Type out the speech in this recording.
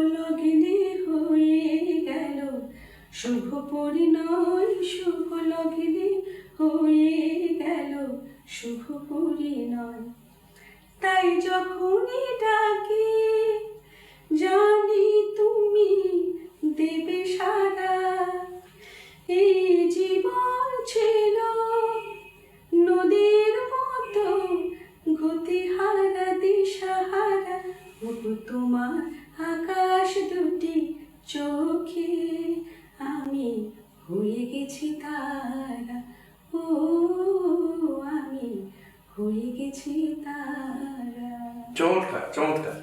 লগ্নে হয়ে গেল। শুভ পরিণয় শুভ লগ্নে হয়ে গেল। শুভ পরিণয়। তাই যখনই ডাকি, জানি তুমি দেবে সারা। এই জীবন ছিল নদীর মতো, গতিহারা দিশাহারা। তোমার আকাশ চোখে আমি হয়ে গেছি তারা। ও আমি হয়ে গেছি তারা। চমৎকার চমৎকার।